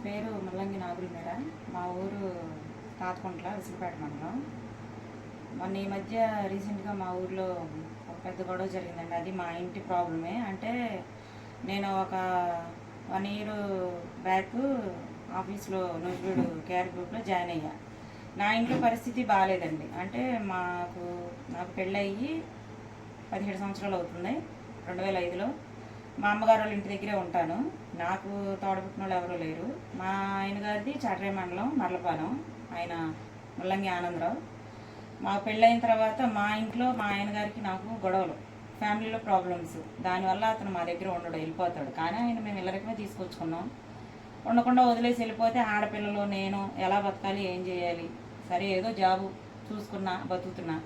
నా పేరు ముల్లంగి నాగుల మేడ. మా ఊరు తాతకుంట్ల విసిరిపేట మండలం. మొన్న ఈ మధ్య రీసెంట్గా మా ఊర్లో ఒక పెద్ద గొడవ జరిగిందండి. అది మా ఇంటి ప్రాబ్లమే. అంటే నేను ఒక వన్ ఇయర్ బ్యాక్ ఆఫీస్లో నూజివీడు కేఆర్ గ్రూప్లో జాయిన్ అయ్యా. నా ఇంట్లో పరిస్థితి బాగాలేదండి. అంటే మాకు నాకు పెళ్ళయ్యి పదిహేడు సంవత్సరాలు అవుతుంది రెండు వేల ఐదులో. మా అమ్మగారు వాళ్ళ ఇంటి దగ్గరే ఉంటాను. నాకు తోడబుట్టిన వాళ్ళు ఎవరూ లేరు. మా ఆయన గారిది చాటరే మండలం మర్లపాలెం. ఆయన ముల్లంగి ఆనందరావు. మా పెళ్ళైన తర్వాత మా ఇంట్లో మా ఆయన గారికి నాకు గొడవలు ఫ్యామిలీలో ప్రాబ్లమ్స్. దానివల్ల అతను మా దగ్గర ఉండడు వెళ్ళిపోతాడు. కానీ ఆయన మేము ఇల్లరికమే తీసుకొచ్చుకున్నాం. ఉండకుండా వదిలేసి వెళ్ళిపోతే ఆడపిల్లలు నేను ఎలా బతకాలి ఏం చేయాలి? సరే ఏదో జాబు చూసుకున్నా బతుకుతున్నా.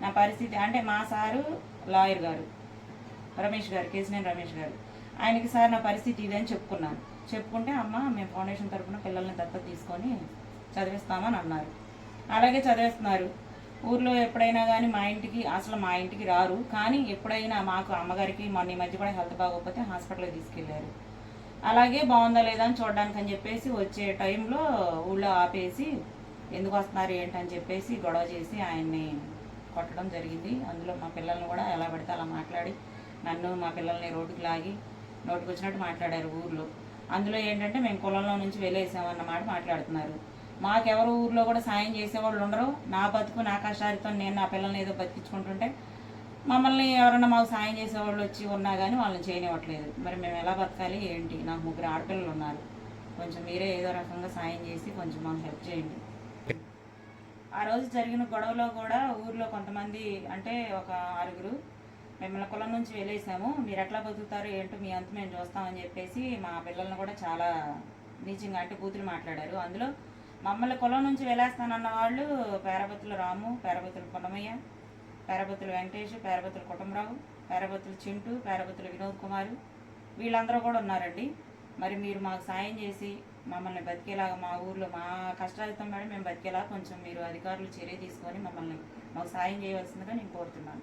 నా పరిస్థితి అంటే మా సారు లాయర్ గారు. రమేష్ గారు కేసినేని రమేష్ గారు. ఆయనకి సార్ నా పరిస్థితి ఇదని చెప్పుకున్నాను. చెప్పుకుంటే అమ్మ మేము ఫౌండేషన్ తరఫున పిల్లల్ని దత్తత తీసుకొని చదివిస్తామని అన్నారు. అలాగే చదివిస్తున్నారు. ఊర్లో ఎప్పుడైనా కానీ మా ఇంటికి అసలు మా ఇంటికి రారు. కానీ ఎప్పుడైనా మాకు అమ్మగారికి మొన్న ఈ మధ్య కూడా హెల్త్ బాగోకపోతే హాస్పిటల్కి తీసుకెళ్ళారు. అలాగే బాగుందా లేదా అని చూడడానికి అని చెప్పేసి వచ్చే టైంలో ఊళ్ళో ఆపేసి ఎందుకు వస్తున్నారు ఏంటని చెప్పేసి గొడవ చేసి ఆయన్ని కొట్టడం జరిగింది. అందులో మా పిల్లల్ని కూడా ఎలా పడితే అలా మాట్లాడి నన్ను మా పిల్లల్ని రోడ్డుకి లాగి నోటుకు వచ్చినట్టు మాట్లాడారు ఊర్లో. అందులో ఏంటంటే మేము పొలంలో నుంచి వెళ్ళేసామన్న మాట మాట్లాడుతున్నారు. మాకెవరు ఊర్లో కూడా సాయం చేసేవాళ్ళు ఉండరు. నా బతుకు నా కష్టాలతో నేను నా పిల్లల్ని ఏదో బతికించుకుంటుంటే మమ్మల్ని ఎవరన్నా మాకు సాయం చేసేవాళ్ళు వచ్చి ఉన్నా కానీ వాళ్ళని చేయనివ్వట్లేదు. మరి మేము ఎలా బతకాలి? ఏంటి? నాకు ముగ్గురు ఆడపిల్లలు ఉన్నారు. కొంచెం మీరే ఏదో రకంగా సాయం చేసి కొంచెం మాకు హెల్ప్ చేయండి. ఆ రోజు జరిగిన గొడవలో కూడా ఊర్లో కొంతమంది అంటే ఒక ఆరుగురు మిమ్మల్ని కులం నుంచి వెళ్ళేసాము. మీరు ఎట్లా బతుకుతారు ఏంటో మీ అంత మేము చూస్తామని చెప్పేసి మా పిల్లల్ని కూడా చాలా నీచంగా అంటే కూతురు మాట్లాడారు. అందులో మమ్మల్ని కులం నుంచి వెళ్ళేస్తానన్న వాళ్ళు పేరబత్తుల రాము పేరబత్తుల పొన్నమయ్య పేరబత్తుల వెంకటేష్ పేరబత్తుల కుటుంబరావు పేరబత్తుల చింటూ పేరబత్తుల వినోద్ కుమారు వీళ్ళందరూ కూడా ఉన్నారండి. మరి మీరు మాకు సాయం చేసి మమ్మల్ని బతికేలాగా మా ఊర్లో మా కష్టాలతో మేడం మేము బతికేలాగా కొంచెం మీరు అధికారులు చర్య తీసుకొని మమ్మల్ని మాకు సాయం చేయవలసిందిగా నేను కోరుతున్నాను.